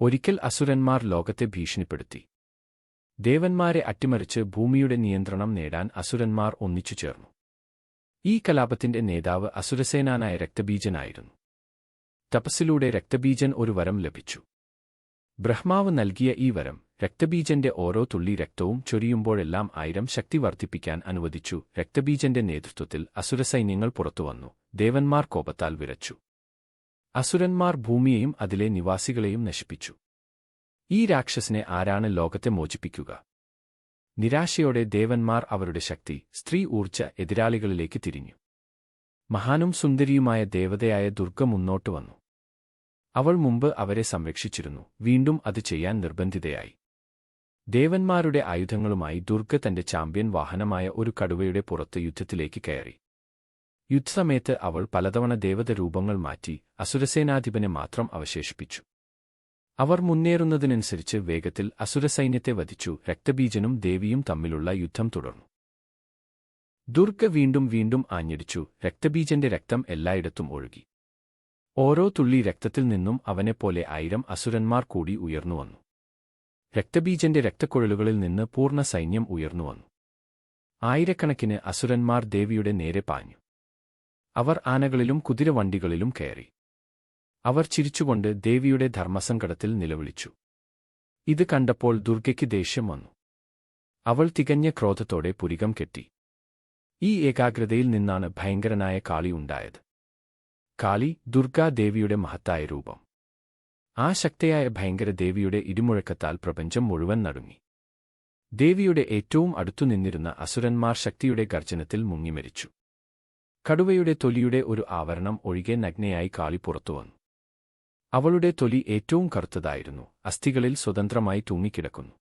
ഒരിക്കൽ അസുരന്മാർ ലോകത്തെ ഭീഷണിപ്പെടുത്തി. ദേവന്മാരെ അട്ടിമറിച്ച് ഭൂമിയുടെ നിയന്ത്രണം നേടാൻ അസുരന്മാർ ഒന്നിച്ചു ചേർന്നു. ഈ കലാപത്തിന്റെ നേതാവ് അസുരസേനാനായ രക്തബീജനായിരുന്നു. തപസ്സിലൂടെ രക്തബീജൻ ഒരു വരം ലഭിച്ചു. ബ്രഹ്മാവ് നൽകിയ ഈ വരം രക്തബീജന്റെ ഓരോ തുള്ളി രക്തവും ചൊരിയുമ്പോഴെല്ലാം ആയിരം ശക്തി വർദ്ധിപ്പിക്കാൻ അനുവദിച്ചു. രക്തബീജന്റെ നേതൃത്വത്തിൽ അസുരസൈന്യങ്ങൾ പുറത്തുവന്നു. ദേവന്മാർ കോപത്താൽ വിറച്ചു. അസുരന്മാർ ഭൂമിയെയും അതിലെ നിവാസികളെയും നശിപ്പിച്ചു. ഈ രാക്ഷസിനെ ആരാണ് ലോകത്തെ മോചിപ്പിക്കുക? നിരാശയോടെ ദേവന്മാർ അവരുടെ ശക്തി സ്ത്രീ ഊർജ എതിരാളികളിലേക്ക് തിരിഞ്ഞു. മഹാനും സുന്ദരിയുമായ ദേവതയായ ദുർഗ മുന്നോട്ട് വന്നു. അവൾ മുമ്പ് അവരെ സംരക്ഷിച്ചിരുന്നു വീണ്ടും അത് ചെയ്യാൻ നിർബന്ധിതയായി. ദേവന്മാരുടെ ആയുധങ്ങളുമായി ദുർഗ തന്റെ ചാമ്പ്യൻ വാഹനമായ ഒരു കടുവയുടെ പുറത്ത് യുദ്ധത്തിലേക്ക് കയറി. യുദ്ധസമയത്ത് അവൾ പലതവണ ദേവത രൂപങ്ങൾ മാറ്റി അസുരസേനാധിപനെ മാത്രം അവശേഷിപ്പിച്ചു. അവർ മുന്നേറുന്നതിനനുസരിച്ച് വേഗത്തിൽ അസുരസൈന്യത്തെ വധിച്ചു രക്തബീജനും ദേവിയും തമ്മിലുള്ള യുദ്ധം തുടർന്നു. ദുർഗ വീണ്ടും വീണ്ടും ആഞ്ഞടിച്ചു രക്തബീജന്റെ രക്തം എല്ലായിടത്തും ഒഴുകി. ഓരോ തുള്ളി രക്തത്തിൽ നിന്നും അവനെപ്പോലെ ആയിരം അസുരന്മാർ കൂടി ഉയർന്നുവന്നു രക്തബീജന്റെ രക്തക്കുഴലുകളിൽ നിന്ന് പൂർണ സൈന്യം ഉയർന്നുവന്നു ആയിരക്കണക്കിന് അസുരന്മാർ ദേവിയുടെ നേരെ പാഞ്ഞു. അവർ ആനകളിലും കുതിരവണ്ടികളിലും കയറി. അവർ ചിരിച്ചുകൊണ്ട് ദേവിയുടെ ധർമ്മസങ്കടത്തിൽ നിലവിളിച്ചു. ഇത് കണ്ടപ്പോൾ ദുർഗയ്ക്ക് ദേഷ്യം വന്നു. അവൾ തികഞ്ഞ ക്രോധത്തോടെ പുരികം കെട്ടി. ഈ ഏകാഗ്രതയിൽ നിന്നാണ് ഭയങ്കരനായ കാളി ഉണ്ടായത്. കാളി ദുർഗാദേവിയുടെ മഹത്തായ രൂപം. ആ ശക്തയായ ഭയങ്കര ദേവിയുടെ ഇടിമുഴക്കത്താൽ പ്രപഞ്ചം മുഴുവൻ നടുങ്ങി. ദേവിയുടെ ഏറ്റവും അടുത്തു നിന്നിരുന്ന അസുരന്മാർ ശക്തിയുടെ ഗർജനത്തിൽ മുങ്ങിമരിച്ചു. കടുവയുടെ തൊലിയുടെ ഒരു ആവരണം ഒഴികെ നഗ്നയായി കാളി പുറത്തുവന്നു അവളുടെ തൊലി ഏറ്റവും കറുത്തതായിരുന്നു. അസ്ഥികളിൽ സ്വതന്ത്രമായി തൂങ്ങിക്കിടക്കുന്നു.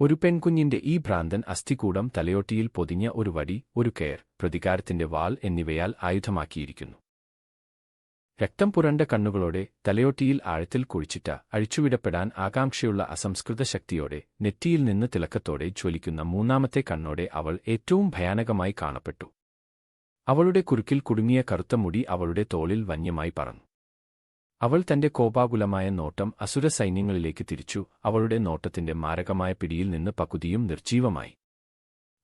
ഒരു പെൺകുഞ്ഞിന്റെ ഈ ഭ്രാന്തൻ അസ്ഥികൂടം തലയോട്ടിയിൽ പൊതിഞ്ഞ ഒരു വടി ഒരു കെയർ പ്രതികാരത്തിന്റെ വാൾ എന്നിവയാൽ ആയുധമാക്കിയിരിക്കുന്നു. രക്തം പുരണ്ട കണ്ണുകളോടെ തലയോട്ടിയിൽ ആഴത്തിൽ കുഴിച്ചിട്ട അഴിച്ചുവിടപ്പെടാൻ ആകാംക്ഷയുള്ള അസംസ്കൃത ശക്തിയോടെ നെറ്റിയിൽ നിന്ന് തിളക്കത്തോടെ ജ്വലിക്കുന്ന മൂന്നാമത്തെ കണ്ണോടെ അവൾ ഏറ്റവും ഭയാനകമായി കാണപ്പെട്ടു. അവളുടെ കുറുക്കിൽ കുടുങ്ങിയ കറുത്ത മുടി അവളുടെ തോളിൽ വന്യമായി പറന്നു. അവൾ തന്റെ കോപാകുലമായ നോട്ടം അസുര സൈന്യങ്ങളിലേക്ക് തിരിച്ചു അവളുടെ നോട്ടത്തിന്റെ മാരകമായ പിടിയിൽ നിന്ന് പകുതിയും നിർജീവമായി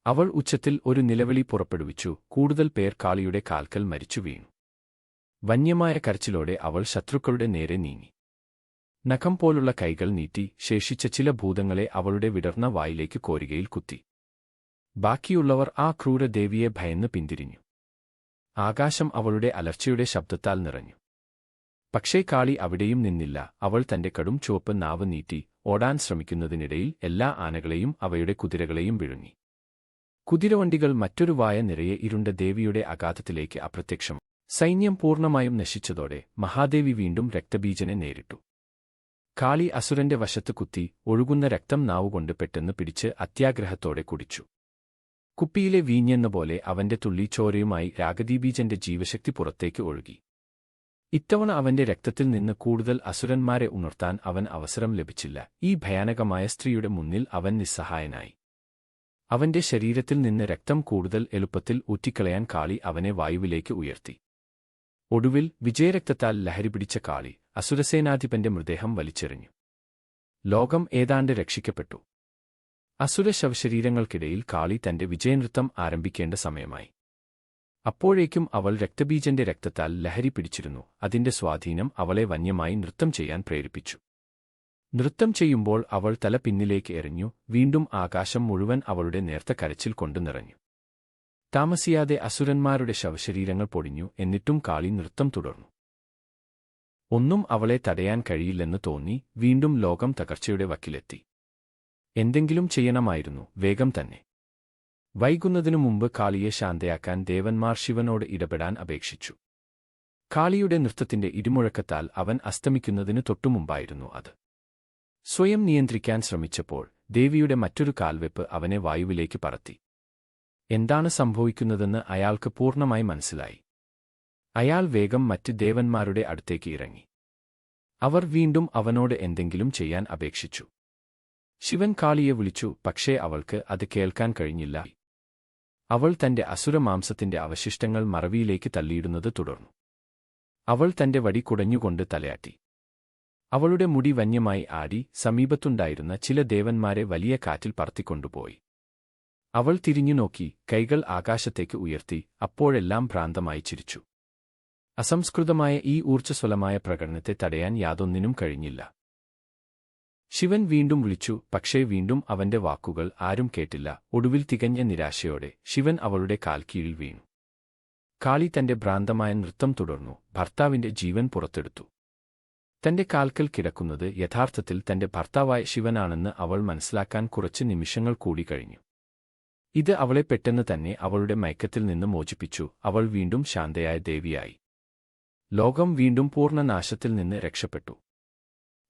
അവൾ ഉച്ചത്തിൽ ഒരു നിലവിളി പുറപ്പെടുവിച്ചു കൂടുതൽ പേർ കാളിയുടെ കാൽക്കൽ മരിച്ചു വീണു. വന്യമായ കരച്ചിലോടെ അവൾ ശത്രുക്കളുടെ നേരെ നീങ്ങി. നഖം പോലുള്ള കൈകൾ നീട്ടി ശേഷിച്ച ചില ഭൂതങ്ങളെ അവളുടെ വിടർന്ന വായിലേക്ക് കോരികയിൽ കുത്തി. ബാക്കിയുള്ളവർ ആ ക്രൂരദേവിയെ ഭയന്ന് പിന്തിരിഞ്ഞു. ആകാശം അവളുടെ അലർച്ചയുടെ ശബ്ദത്താൽ നിറഞ്ഞു. പക്ഷേ കാളി അവിടെയും നിന്നില്ല. അവൾ തന്റെ കടും ചുവപ്പ് നാവ് നീട്ടി ഓടാൻ ശ്രമിക്കുന്നതിനിടയിൽ എല്ലാ ആനകളെയും അവയുടെ കുതിരകളെയും വിഴുങ്ങി. കുതിരവണ്ടികൾ മറ്റൊരു വായ നിറയെ ഇരുണ്ട ദേവിയുടെ അഗാധത്തിലേക്ക് അപ്രത്യക്ഷം സൈന്യം പൂർണമായും നശിച്ചതോടെ മഹാദേവി വീണ്ടും രക്തബീജനെ നേരിട്ടു. കാളി അസുരന്റെ വശത്ത് കുത്തി ഒഴുകുന്ന രക്തം നാവുകൊണ്ട് പെട്ടെന്ന് പിടിച്ച് അത്യാഗ്രഹത്തോടെ കുടിച്ചു. കുപ്പിയിലെ വീഞ്ഞെന്ന പോലെ അവന്റെ തുള്ളി ചോരയുമായി രാഗദീബീജന്റെ ജീവശക്തി പുറത്തേക്ക് ഒഴുകി. ഇത്തവണ അവന്റെ രക്തത്തിൽ നിന്ന് കൂടുതൽ അസുരന്മാരെ ഉണർത്താൻ അവൻ അവസരം ലഭിച്ചില്ല. ഈ ഭയാനകമായ സ്ത്രീയുടെ മുന്നിൽ അവൻ നിസ്സഹായനായി. അവന്റെ ശരീരത്തിൽ നിന്ന് രക്തം കൂടുതൽ എളുപ്പത്തിൽ ഊറ്റിക്കളയാൻ കാളി അവനെ വായുവിലേക്ക് ഉയർത്തി. ഒടുവിൽ വിജയരക്തത്താൽ ലഹരി പിടിച്ച കാളി അസുരസേനാധിപന്റെ മൃതദേഹം വലിച്ചെറിഞ്ഞു. ലോകം ഏതാണ്ട് രക്ഷിക്കപ്പെട്ടു. അസുര ശവശരീരങ്ങൾക്കിടയിൽ കാളി തന്റെ വിജയനൃത്തം ആരംഭിക്കേണ്ട സമയമായി. അപ്പോഴേക്കും അവൾ രക്തബീജന്റെ രക്തത്താൽ ലഹരി പിടിച്ചിരുന്നു. അതിന്റെ സ്വാധീനം അവളെ വന്യമായി നൃത്തം ചെയ്യാൻ പ്രേരിപ്പിച്ചു. നൃത്തം ചെയ്യുമ്പോൾ അവൾ തല പിന്നിലേക്ക് എറിഞ്ഞു. വീണ്ടും ആകാശം മുഴുവൻ അവളുടെ നേർത്ത കരച്ചിൽ കൊണ്ടു നിറഞ്ഞു. താമസിയാതെ അസുരന്മാരുടെ ശവശരീരങ്ങൾ പൊടിഞ്ഞു. എന്നിട്ടും കാളി നൃത്തം തുടർന്നു. ഒന്നും അവളെ തടയാൻ കഴിയില്ലെന്ന് തോന്നി. വീണ്ടും ലോകം തകർച്ചയുടെ വക്കിലെത്തി. എന്തെങ്കിലും ചെയ്യണമായിരുന്നു വേഗം തന്നെ. വൈകുന്നതിനു മുമ്പ് കാളിയെ ശാന്തയാക്കാൻ ദേവന്മാർ ശിവനോട് ഇടപെടാൻ അപേക്ഷിച്ചു. കാളിയുടെ നൃത്തത്തിന്റെ ഇടിമുഴക്കത്താൽ അവൻ അസ്തമിക്കുന്നതിന് തൊട്ടുമുമ്പായിരുന്നു അത്. സ്വയം നിയന്ത്രിക്കാൻ ശ്രമിച്ചപ്പോൾ ദേവിയുടെ മറ്റൊരു കാൽവെപ്പ് അവനെ വായുവിലേക്ക് പറത്തി. എന്താണ് സംഭവിക്കുന്നതെന്ന് അയാൾക്ക് പൂർണമായി മനസ്സിലായി. അയാൾ വേഗം മറ്റ് ദേവന്മാരുടെ അടുത്തേക്ക് ഇറങ്ങി. അവർ വീണ്ടും അവനോട് എന്തെങ്കിലും ചെയ്യാൻ അപേക്ഷിച്ചു. ശിവൻ കാളിയെ വിളിച്ചു പക്ഷേ അവൾക്ക് അത് കേൾക്കാൻ കഴിഞ്ഞില്ല. അവൾ തന്റെ അസുരമാംസത്തിന്റെ അവശിഷ്ടങ്ങൾ മറവിയിലേക്ക് തള്ളിയിടുന്നത് തുടർന്നു. അവൾ തന്റെ വടി കുടഞ്ഞുകൊണ്ട് തലയാട്ടി. അവളുടെ മുടി വന്യമായി ആടി സമീപത്തുണ്ടായിരുന്ന ചില ദേവന്മാരെ വലിയ കാറ്റിൽ പറത്തിക്കൊണ്ടുപോയി. അവൾ തിരിഞ്ഞുനോക്കി കൈകൾ ആകാശത്തേക്ക് ഉയർത്തി അപ്പോഴെല്ലാം ഭ്രാന്തമായി ചിരിച്ചു. അസംസ്കൃതമായ ഈ ഊർജസ്വലമായ പ്രകടനത്തെ തടയാൻ യാതൊന്നിനും കഴിഞ്ഞില്ല. ശിവൻ വീണ്ടും വിളിച്ചു പക്ഷേ വീണ്ടും അവന്റെ വാക്കുകൾ ആരും കേട്ടില്ല. ഒടുവിൽ തികഞ്ഞ നിരാശയോടെ ശിവൻ അവളുടെ കാൽക്കീഴിൽ വീണു. കാളി തന്റെ ഭ്രാന്തമായ നൃത്തം തുടർന്നു. ഭർത്താവിന്റെ ജീവൻ പുറത്തെടുത്തു. തന്റെ കാൽക്കൽ കിടക്കുന്നത് യഥാർത്ഥത്തിൽ തന്റെ ഭർത്താവായ ശിവനാണെന്ന് അവൾ മനസ്സിലാക്കാൻ കുറച്ച് നിമിഷങ്ങൾ കൂടി കഴിഞ്ഞു. ഇത് അവളെ പെട്ടെന്ന് തന്നെ അവളുടെ മയക്കത്തിൽ നിന്ന് മോചിപ്പിച്ചു. അവൾ വീണ്ടും ശാന്തയായ ദേവിയായി. ലോകം വീണ്ടും പൂർണനാശത്തിൽ നിന്ന് രക്ഷപ്പെട്ടു.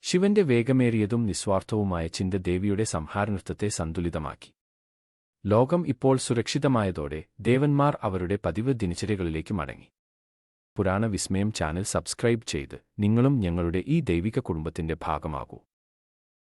ശിവന്റെ വേഗമേറിയതും നിസ്വാർത്ഥവുമായ ചിന്ത ദേവിയുടെ സംഹാരനൃത്തത്തെ സന്തുലിതമാക്കി. ലോകം ഇപ്പോൾ സുരക്ഷിതമായതോടെ ദേവന്മാർ അവരുടെ പതിവ് ദിനചര്യകളിലേക്ക് മടങ്ങി. പുരാണ വിസ്മയം ചാനൽ സബ്സ്ക്രൈബ് ചെയ്ത് നിങ്ങളും ഞങ്ങളുടെ ഈ ദൈവിക കുടുംബത്തിന്റെ ഭാഗമാകൂ.